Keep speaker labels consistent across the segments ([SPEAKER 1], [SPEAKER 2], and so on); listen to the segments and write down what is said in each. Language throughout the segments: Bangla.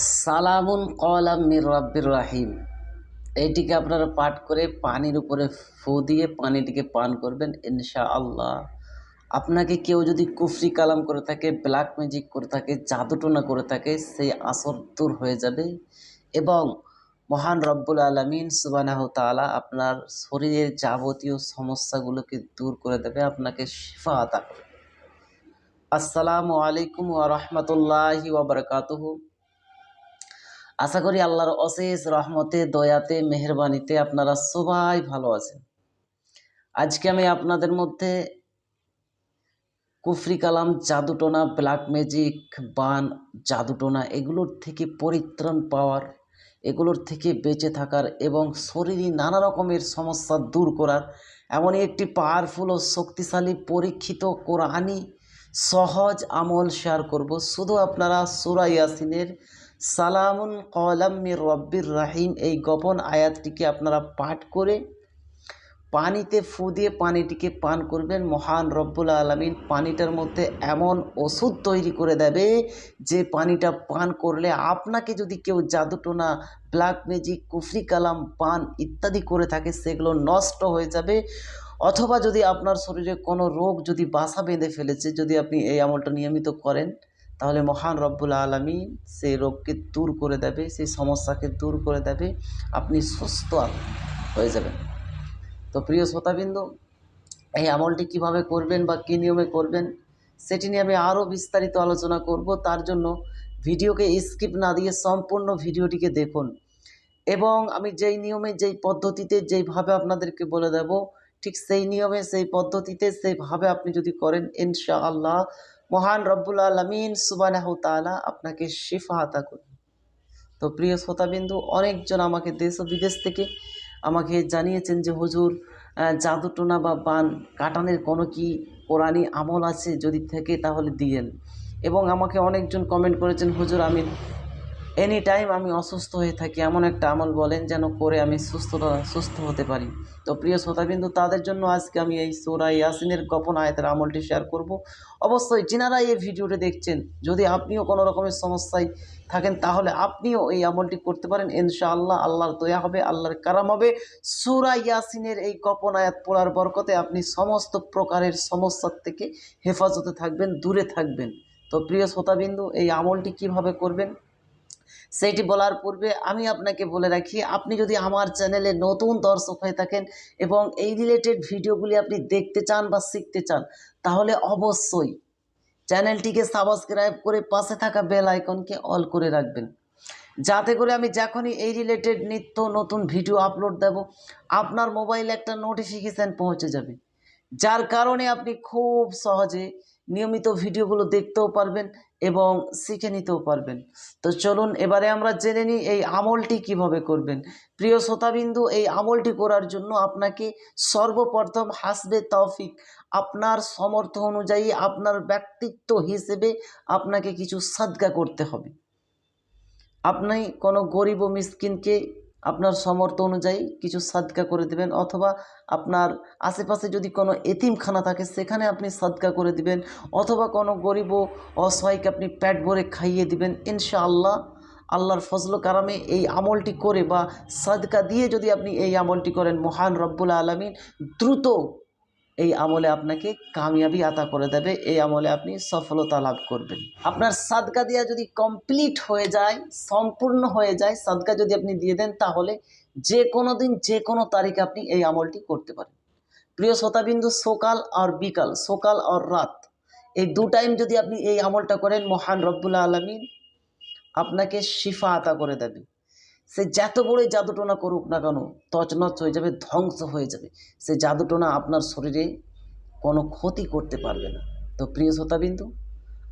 [SPEAKER 1] সালামুন কলাম মির রব্বির রাহিম। এইটিকে আপনারা পাঠ করে পানির উপরে ফু দিয়ে পানিটিকে পান করবেন ইনশা আল্লাহ আপনাকে কেউ যদি কুফরি কালাম করে থাকে, ব্ল্যাক ম্যাজিক করে থাকে, জাদুটোনা করে থাকে, সেই আসর দূর হয়ে যাবে এবং মহান রব্বুল আলমিন সুবানাহ তালা আপনার শরীরের যাবতীয় সমস্যাগুলোকে দূর করে দেবে, আপনাকে শিফা আতা করবে। আসসালামু আলাইকুম ওয়া বারাকাতুহু। আশা করি আল্লাহর অশেষ রহমতে, দয়াতে, মেহরবানিতে আপনারা সবাই ভালো আছেন। আজকে আমি আপনাদের মধ্যে কুফরি কালাম, জাদুটোনা, ব্ল্যাক ম্যাজিক, বান, জাদুটোনা এগুলোর থেকে পরিত্রাণ পাওয়ার, এগুলোর থেকে বেঁচে থাকার এবং শরীরে নানা রকমের সমস্যা দূর করার এমনই একটি পাওয়ারফুল ও শক্তিশালী পরীক্ষিত কোরআনি সহজ আমল শেয়ার করব। শুধু আপনারা সুরা ইয়াসিনের সালামুন কলাম মির রব্বির রাহিম, এই গোপন আয়াতটিকে আপনারা পাঠ করে পানিতে ফু দিয়ে পানিটিকে পান করবেন। মহান রব্বুল আলমিন পানিটার মধ্যে এমন ওষুধ তৈরি করে দেবে যে পানিটা পান করলে আপনাকে যদি কেউ জাদুটোনা, ব্ল্যাক ম্যাজিক, কুফরি কালাম, পান ইত্যাদি করে থাকে, সেগুলো নষ্ট হয়ে যাবে। অথবা যদি আপনার শরীরে কোনো রোগ যদি বাসা বেঁধে ফেলেছে, যদি আপনি এই আমলটা নিয়মিত করেন তাহলে মহান রব্বুল আলমী সেই রোগকে দূর করে দেবে, সেই সমস্যাকে দূর করে দেবে, আপনি সুস্থ হয়ে যাবেন। তো প্রিয় শ্রোতাবিন্দু, এই আমলটি কীভাবে করবেন বা কী নিয়মে করবেন সেটি নিয়ে আমি আরও বিস্তারিত আলোচনা করব। তার জন্য ভিডিওকে স্কিপ না দিয়ে সম্পূর্ণ ভিডিওটিকে দেখুন এবং আমি যেই নিয়মে, যেই পদ্ধতিতে, যেইভাবে আপনাদেরকে বলে দেব, ঠিক সেই নিয়মে, সেই পদ্ধতিতে, সেইভাবে আপনি যদি করেন ইনশা আল্লাহ মহান রব্বুল আলমিন সুবানাহ তালা আপনাকে শিফা আতা করবে তো প্রিয় শ্রোতাবিন্দু, অনেকজন আমাকে দেশ ও বিদেশ থেকে আমাকে জানিয়েছেন যে, হুজুর জাদুটোনা বা বান, কাটানের কোনো কি কোরআনি আমল আছে? যদি থেকে তাহলে দিয়েন এবং আমাকে অনেকজন কমেন্ট করেছেন, হুজুর, আমি এনি টাইম আমি অসুস্থ হয়ে থাকি, এমন একটা আমল বলেন যেন করে আমি সুস্থতা, সুস্থ হতে পারি। তো প্রিয় শ্রোতা শ্রোতাবিন্দু, তাদের জন্য আজকে আমি এই সোরা ইয়াসিনের গোপন আয়তের আমলটি শেয়ার করব। অবশ্যই যিনারা এই ভিডিওটি দেখছেন, যদি আপনিও কোনো রকমের সমস্যায় থাকেন, তাহলে আপনিও এই আমলটি করতে পারেন। ইনশাআল্লাহ আল্লাহর দয়া হবে, আল্লাহর কারাম হবে। সুরা ইয়াসিনের এই গোপন আয়াত পড়ার বরকতে আপনি সমস্ত প্রকারের সমস্যার থেকে হেফাজতে থাকবেন, দূরে থাকবেন। তো প্রিয় শ্রোতাবিন্দু, এই আমলটি কীভাবে করবেন? সেইটি বলার পূর্বে আমি আপনাকে বলে রাখি, আপনি যদি আমার চ্যানেলে নতুন দর্শক হয়ে থাকেন এবং এই রিলেটেড ভিডিওগুলি আপনি দেখতে চান বা শিখতে চান, তাহলে অবশ্যই চ্যানেলটিকে সাবস্ক্রাইব করে পাশে থাকা বেল আইকনকে অল করে রাখবেন। যাতে করে আমি যখনই এই রিলেটেড নিত্য নতুন ভিডিও আপলোড দেব, আপনার মোবাইলে একটা নোটিফিকেশান পৌঁছে যাবে। যার কারণে আপনি খুব সহজে নিয়মিত ভিডিওগুলো দেখতেও পারবেন এবং শিখে নিতেও পারবেন। তো চলুন, এবারে আমরা জেনে নিই এই আমলটি কীভাবে করবেন। প্রিয় শ্রোতাবিন্দু, এই আমলটি করার জন্য আপনাকে সর্বপ্রথম হাসবে তৌফিক। আপনার সমর্থ অনুযায়ী, আপনার ব্যক্তিত্ব হিসেবে আপনাকে কিছু সাদগা করতে হবে। আপনি কোনো গরিব ও মিসকিনকে আপনার সমর্থ অনুযায়ী কিছু সাদকা করে দেবেন অথবা আপনার আশেপাশে যদি কোনো এতিমখানা থাকে, সেখানে আপনি সাদকা করে দিবেন অথবা কোনো গরিব অসহায়কে আপনি প্যাট ভরে খাইয়ে দিবেন। ইনশাআল্লাহ আল্লাহর ফজল কারামে এই আমলটি করে বা সাদকা দিয়ে যদি আপনি এই আমলটি করেন, মহান রব্বুল আলমিন দ্রুত এই আমলে আপনাকে কামিয়াবি আতা করে দেবে। এই আমলে আপনি সফলতা লাভ করবেন। আপনার সাদকা দেওয়া যদি কমপ্লিট হয়ে যায়, সম্পূর্ণ হয়ে যায়, সাদকা যদি আপনি দিয়ে দেন, তাহলে যে কোনো দিন, যে কোনো তারিখে আপনি এই আমলটি করতে পারেন। প্রিয় শ্রোতাবিন্দু, সকাল আর বিকাল, সকাল আর রাত, এই দু টাইম যদি আপনি এই আমলটা করেন, মহান রব্বুল্লা আলমিন আপনাকে শিফা আতা করে দেবে। সে যত বড়ই জাদুটোনা করুক না কেন, তছনছ হয়ে যাবে, ধ্বংস হয়ে যাবে। সে জাদুটোনা আপনার শরীরে কোনো ক্ষতি করতে পারবে না। তো প্রিয় শ্রোতাবিন্দু,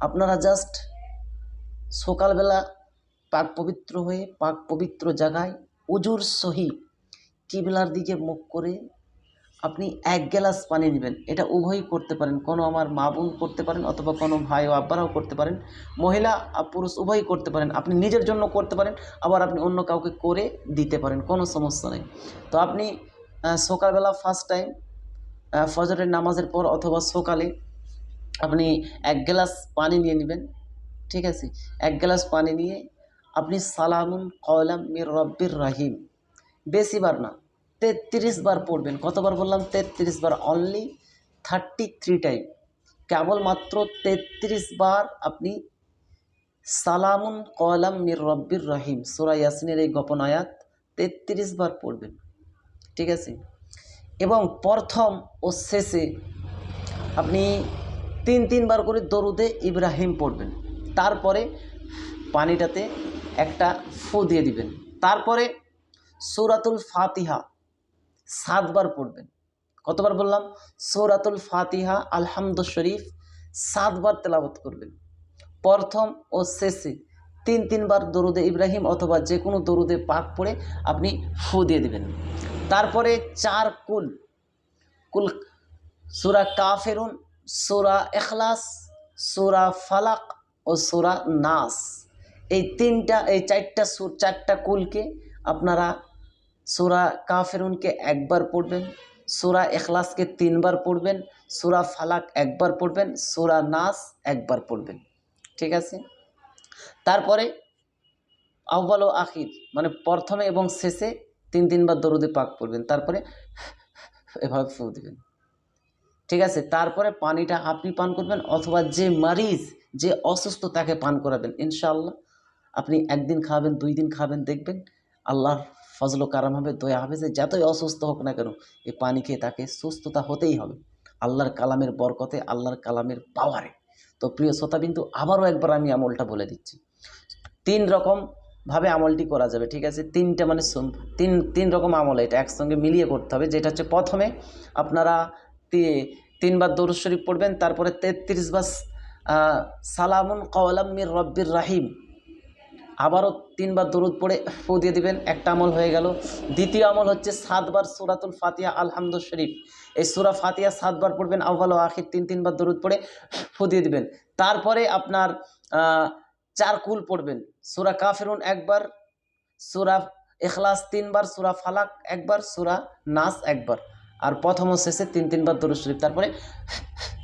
[SPEAKER 1] আপনারা জাস্ট সকালবেলা পাক পবিত্র হয়ে, পাক পবিত্র জায়গায় উজুর সহি কিবলার দিকে মুখ করে আপনি এক গ্লাস পানি নেবেন। এটা উভয়ই করতে পারেন। কোনো আমার মা বোন করতে পারেন অথবা কোনো ভাই ও আব্বারাও করতে পারেন। মহিলা পুরুষ উভয়ই করতে পারেন। আপনি নিজের জন্য করতে পারেন, আবার আপনি অন্য কাউকে করে দিতে পারেন। কোনো সমস্যা নেই। তো আপনি সকালবেলা ফার্স্ট টাইম ফজরের নামাজের পর অথবা সকালে আপনি এক গ্লাস পানি নিয়ে নেবেন। ঠিক আছে? এক গ্লাস পানি নিয়ে আপনি সালামুন কলাম মির রব্বির রাহিম। বেশিবার না। তেত্রিশ বার পড়বেন। কতবার বললাম? তেত্রিশ বার অনলি থার্টি থ্রি টাইম কেবলমাত্র তেত্রিশ বার আপনি সালামুন কলাম মির রব্বির রহিম, সুরা ইয়াসিনের এই গোপন আয়াত তেত্রিশ বার পড়বেন। ঠিক আছে? এবং প্রথম ও শেষে আপনি তিন তিনবার করে দরুদে ইব্রাহিম পড়বেন। তারপরে পানিটাতে একটা ফু দিয়ে দিবেন। তারপরে সৌরাতুল ফাতিহা সাতবার পড়বেন। কতবার বললাম? সৌরাতুল ফাতিহা আলহামদু শরীফ, সাতবার তেলাবত করবেন। প্রথম ও শেষে তিন তিনবার দরুদে ইব্রাহিম অথবা যে কোনো দরুদে পাক পড়ে আপনি ফু দিয়ে দিবেন। তারপরে চার কুল কুল সুরা কাফেরুন, সুরা এখলাস সুরা ফালাক ও সুরা নাস। এই তিনটা, এই চারটা চারটা কুলকে আপনারা সুরা কাফেরুনকে একবার পড়বেন, সুরা এখলাসকে তিনবার পড়বেন, সুরা ফালাক একবার পড়বেন, সুরা নাস একবার পড়বেন। ঠিক আছে? তারপরে আহ্বাল ও আখির মানে প্রথমে এবং শেষে তিন তিনবার দরুদে পাক পড়বেন। তারপরে এভাবে ফু দেবেন। ঠিক আছে? তারপরে পানিটা আপনি পান করবেন অথবা যে মারিজ, যে অসুস্থ তাকে পান করাবেন। ইনশাআল্লাহ আপনি একদিন খাবেন, দুই দিন খাবেন, দেখবেন আল্লাহর ফজল কারাম হবে, দয়া হবে যে যতই অসুস্থ হোক না কেন, এই পানি খেয়ে তাকে সুস্থতা হতেই হবে। আল্লাহর কালামের বরকতে, আল্লাহর কালামের পাওয়ারে তো প্রিয় শ্রোতা বিন্দু, আবারও একবার আমি আমলটা বলে দিচ্ছি। তিন রকম ভাবে আমলটি করা যাবে, ঠিক আছে? তিনটা মানে তিন তিন রকম আমল এটা, একসঙ্গে মিলিয়ে করতে হবে। যেটা হচ্ছে প্রথমে আপনারা তিনবার দরুদ শরীফ পড়বেন, তারপরে তেত্রিশ বার সালামুন কওয়ালাম মির রব্বির রাহিম। আবারও তিনবার দরুদ পড়ে ফু দিয়ে দিবেন একটা আমল হয়ে গেল। দ্বিতীয় আমল হচ্ছে সাতবার সুরাতুল ফাতিহা আলহামদুল শরীফ। এই সুরা ফাতিহা সাতবার পড়বেন আহ্বাল ও আখির তিন তিনবার দরুদ পড়ে ফু দিয়ে দিবেন। তারপরে আপনার আহ, চার কুল পড়বেন। সুরা কাফেরুন একবার সুরা এখলাস তিনবার সুরা ফালাক একবার সুরা নাস একবার। আর প্রথম শেষে তিন তিনবার দরুদ শরীফ। তারপরে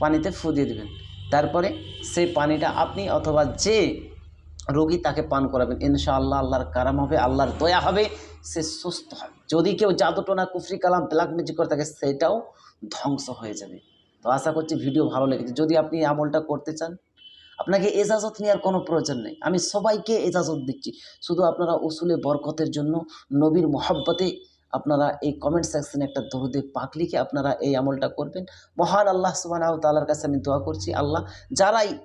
[SPEAKER 1] পানিতে ফু দিয়ে দিবেন। তারপরে সেই পানিটা আপনি অথবা যে রোগী তাকে পান করাবেন। ইনশাআল্লাহ আল্লাহর কারাম হবে, আল্লাহর দয়া হবে, সে সুস্থ হবে। যদি কেউ জাদুটোনা কুফরি কালাম ব্ল্যাক ম্যাজিক করে থাকে, সেটাও ধ্বংস হয়ে যাবে। তো আশা করছি ভিডিও ভালো লেগেছে। যদি আপনি আমলটা করতে চান, আপনাকে এজাজত নেওয়ার কোনো প্রয়োজন নেই। আমি সবাইকে এজাজত দিচ্ছি। শুধু আপনারা উসুলে বরকতের জন্য, নবীর মহাব্বতে আপনারা এই কমেন্ট সেকশনে একটা দরুদে পাক লিখে আপনারা এই আমলটা করবেন। মহান আল্লাহ সুবহানাহু তাআলার কাছে আমি দোয়া করছি। আল্লাহ, যারাই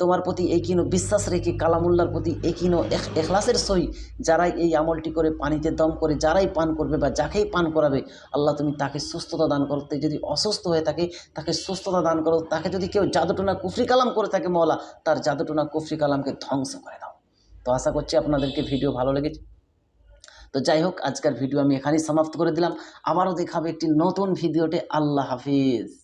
[SPEAKER 1] তোমার প্রতি একিনো বিশ্বাস রেখে, কালামুল্লার প্রতি একিনো এখ- এখলাসের সই, যারাই এই আমলটি করে পানিতে দম করে, যারাই পান করবে বা যাকেই পান করাবে, আল্লাহ তুমি তাকে সুস্থতা দান করো। যদি অসুস্থ হয়ে থাকে, তাকে সুস্থতা দান করো। তাকে যদি কেউ জাদুটোনা কুফরি কালাম করে থাকে মৌলা তার জাদুটোনা কুফরি কালামকে ধ্বংস করে দাও। তো আশা করছি আপনাদেরকে ভিডিও ভালো লেগেছে। তো যাই হোক, আজকের ভিডিও আমি এখানেই সমাপ্ত করে দিলাম। আবারও দেখাবে একটি নতুন ভিডিওতে। আল্লাহ হাফিজ।